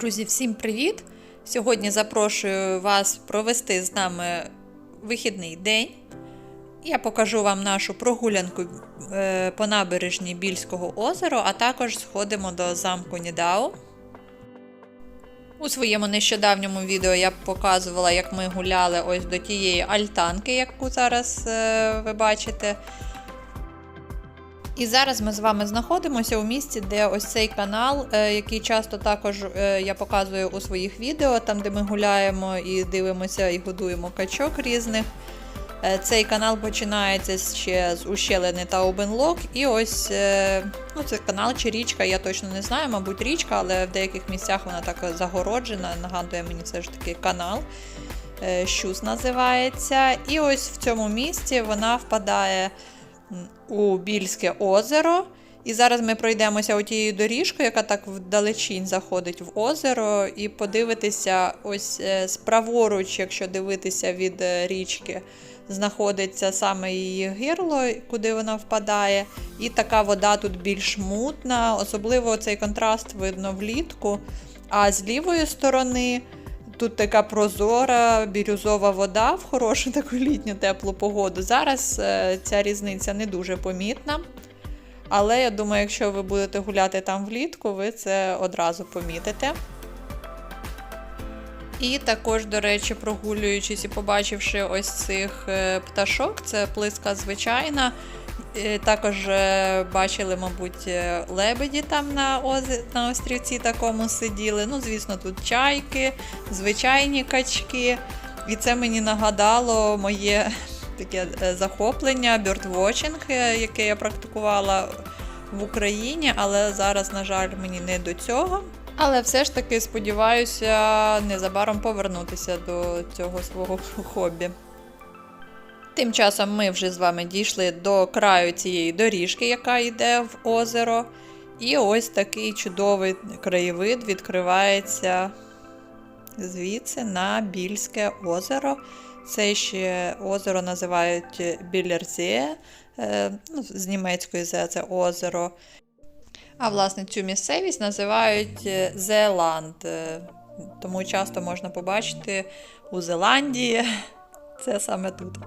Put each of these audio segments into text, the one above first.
Друзі, всім привіт! Сьогодні запрошую вас провести з нами вихідний день. Я покажу вам нашу прогулянку е, по набережні Більського озера, а також сходимо до замку Нідау. У своєму нещодавньому відео я показувала, як ми гуляли ось до тієї альтанки, яку зараз е, ви бачите. І зараз ми з вами знаходимося у місці, де ось цей канал, е, який часто також е, я показую у своїх відео, там де ми гуляємо і дивимося і годуємо качок різних. Е, Цей канал починається ще з ущелини та Обенлок. І ось ну, це канал чи річка, я точно не знаю, мабуть, річка, але в деяких місцях вона так загороджена. Нагадує мені все ж таки канал. Щус називається. І ось в цьому місці вона впадає у Більське озеро. І зараз ми пройдемося тією доріжкою, яка так вдалечінь заходить в озеро, і подивитися, ось е, справоруч, якщо дивитися від е, річки, знаходиться саме її гирло, куди вона впадає. І така вода тут більш мутна, особливо цей контраст видно влітку. А з лівої сторони. Тут така прозора бірюзова вода в хорошу таку літню теплу погоду. Зараз е, ця різниця не дуже помітна. Але я думаю, якщо ви будете гуляти там влітку, ви це одразу помітите. І також, до речі, прогулюючись і побачивши ось цих е, пташок, це плиска звичайна. Е, також е, бачили, мабуть, лебеді там на ози, на острівці такому сиділи. Ну, звісно, тут чайки, звичайні качки. І це мені нагадало моє таке захоплення, бьордвотчинг, яке я практикувала в Україні, але зараз, на жаль, мені не до цього. Але все ж таки сподіваюся незабаром повернутися до цього свого хобі. Тим часом ми вже з вами дійшли до краю цієї доріжки, яка йде в озеро. І ось такий чудовий краєвид відкривається звідси на Більське озеро. Це ще озеро називають Білерзє, ну, з німецької «зе» це озеро. А власне цю місцевість називають Зеланд. Тому часто можна побачити у Зеландії. Це саме тут.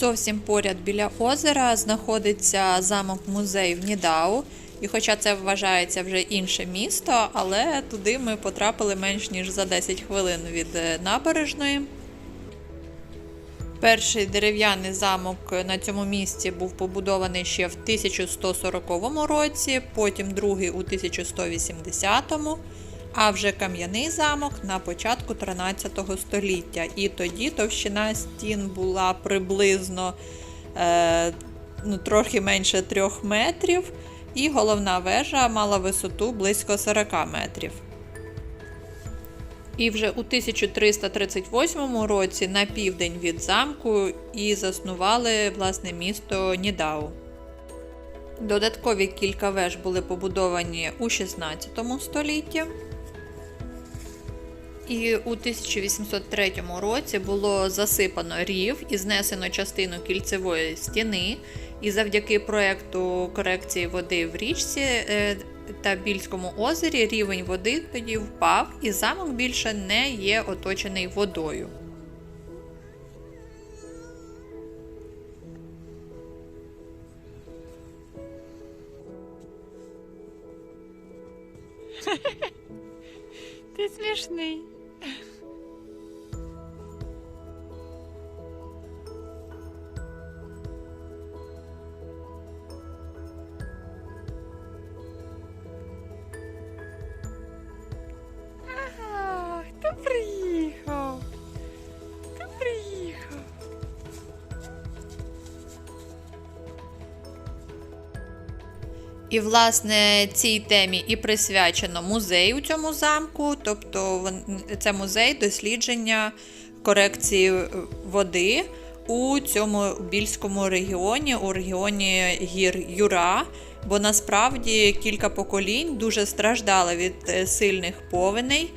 Зовсім поряд біля озера знаходиться замок-музей в Нідау. І хоча це вважається вже інше місто, але туди ми потрапили менш ніж за 10 хвилин від е, набережної. Перший дерев'яний замок на цьому місці був побудований ще в 1140 році, потім другий у 1180 а вже кам'яний замок на початку 13 століття. І тоді товщина стін була приблизно е, ну, трохи менше 3 метрів, і головна вежа мала висоту близько 40 метрів. І вже у 1338 році на південь від замку і заснували власне місто Нідау. Додаткові кілька веж були побудовані у 16 столітті. І у 1803 році було засипано рів і знесено частину кільцевої стіни. І завдяки проекту корекції води в річці е, та Більському озері рівень води тоді впав, і замок більше не є оточений водою. Ти смішний. І, власне, цій темі і присвячено музей у цьому замку, тобто це музей дослідження корекції е, води у цьому більському регіоні, у регіоні гір Юра. Бо насправді кілька поколінь дуже страждали від е, сильних повеней.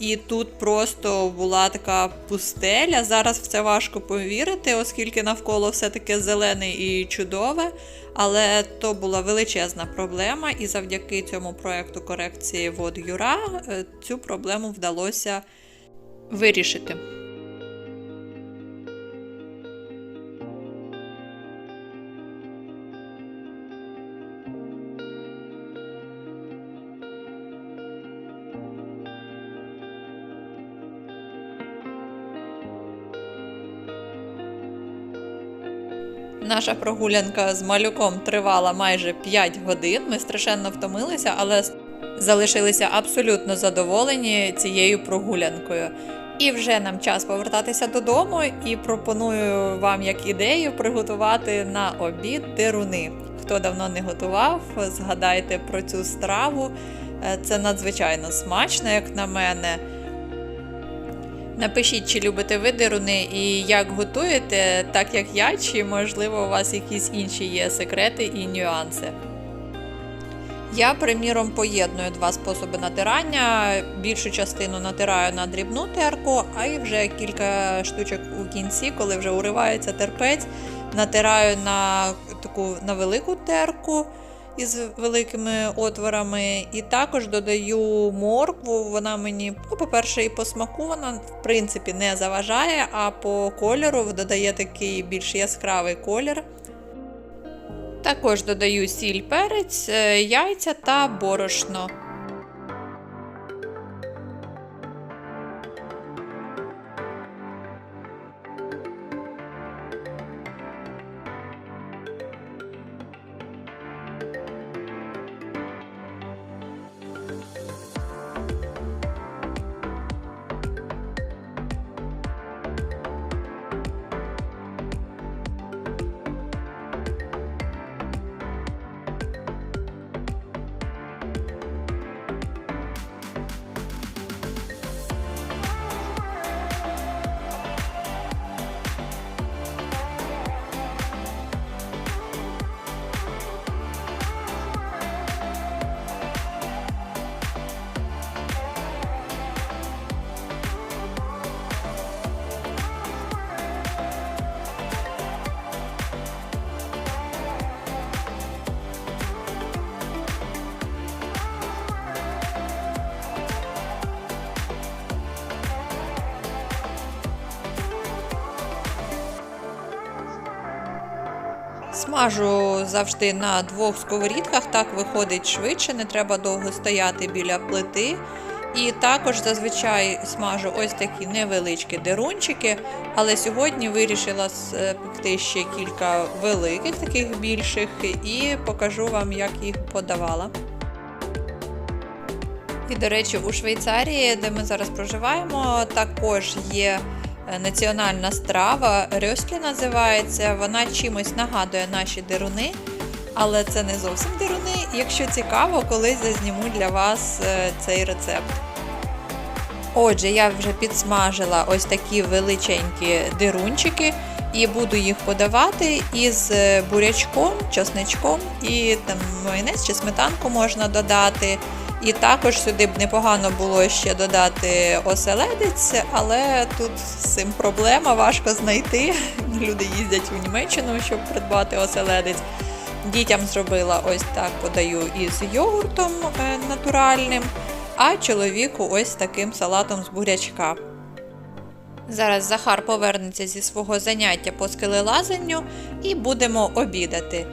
І тут просто була така пустеля. Зараз в це важко повірити, оскільки навколо все таке зелене і чудове. Але то була величезна проблема, і завдяки цьому проекту корекції вод Юра е, цю проблему вдалося вирішити. Наша прогулянка з малюком тривала майже 5 годин. Ми страшенно втомилися, але залишилися абсолютно задоволені цією прогулянкою. І вже нам час повертатися додому, і пропоную вам як ідею приготувати на обід деруни. Хто давно не готував, згадайте про цю страву. Е, Це надзвичайно смачно, як на мене. Напишіть, чи любите ви деруни і як готуєте, так як я, чи можливо у вас якісь інші є секрети і нюанси. Я, приміром, поєдную два способи натирання. Більшу частину натираю на дрібну терку, а й вже кілька штучок у кінці, коли вже уривається терпець, натираю на таку на велику терку із великими отворами. І також додаю моркву. Вона мені, ну, по-перше, і по смаку вона в принципі не заважає, а по кольору додає такий більш яскравий колір. Також додаю сіль, перець, е, яйця та борошно. Смажу завжди на двох сковорідках, так виходить швидше, не треба довго стояти біля плити. І також зазвичай смажу ось такі невеличкі дерунчики, але сьогодні вирішила с- пекти ще кілька великих, таких більших, і покажу вам, як їх подавала. І, до речі, у Швейцарії, де ми зараз проживаємо, також є е, національна страва. Рьослі називається. Вона чимось нагадує наші деруни, але це не зовсім деруни. Якщо цікаво, колись зазніму для вас е, цей рецепт. Отже, я вже підсмажила ось такі величенькі дирунчики і буду їх подавати із е, бурячком, чесничком і там майонез чи сметанку можна додати. І також сюди б непогано було ще додати оселедець, але тут з цим проблема, важко знайти. Люди їздять у Німеччину, щоб придбати оселедець. Дітям зробила ось так подаю із йогуртом е, натуральним, а чоловіку ось таким салатом з бурячка. Зараз Захар повернеться зі свого заняття по скелелазанню і будемо обідати.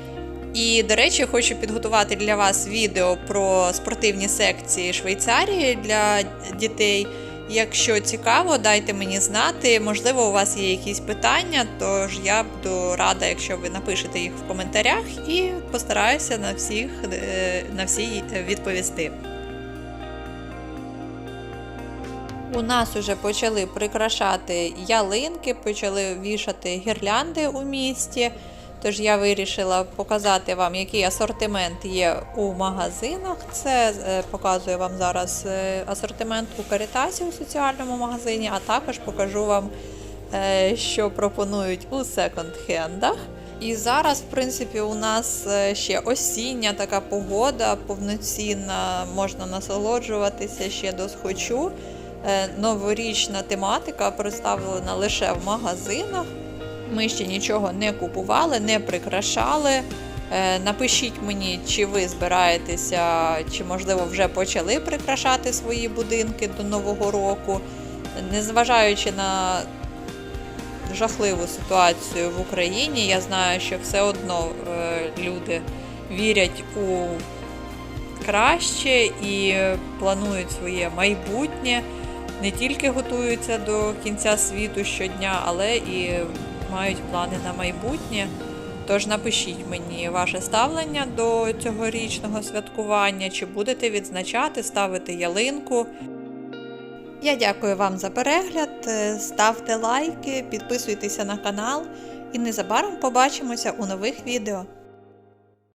І, до речі, хочу підготувати для вас відео про спортивні секції Швейцарії для дітей. Якщо цікаво, дайте мені знати. Можливо, у вас є якісь питання, тож я буду рада, якщо ви напишете їх в коментарях, і постараюся на всіх е, на всі відповісти. У нас вже почали прикрашати ялинки, почали вішати гірлянди у місті. Тож я вирішила показати вам, який асортимент є у магазинах. Це е, показую вам зараз е, асортимент у Карітасі у соціальному магазині, а також покажу вам, е, що пропонують у секонд-хендах. І зараз, в принципі, у нас ще осіння така погода повноцінна, можна насолоджуватися ще досхочу. Новорічна тематика представлена лише в магазинах. Ми ще нічого не купували, не прикрашали. Е, Напишіть мені, чи ви збираєтеся, чи можливо вже почали прикрашати свої будинки до Нового року. Незважаючи на жахливу ситуацію в Україні, я знаю, що все одно е, люди вірять у краще і планують своє майбутнє. Не тільки готуються до кінця світу щодня, але і мають плани на майбутнє. Тож напишіть мені ваше ставлення до цьогорічного святкування, чи будете відзначати, ставити ялинку. Я дякую вам за перегляд. Ставте лайки, підписуйтеся на канал і незабаром побачимося у нових відео.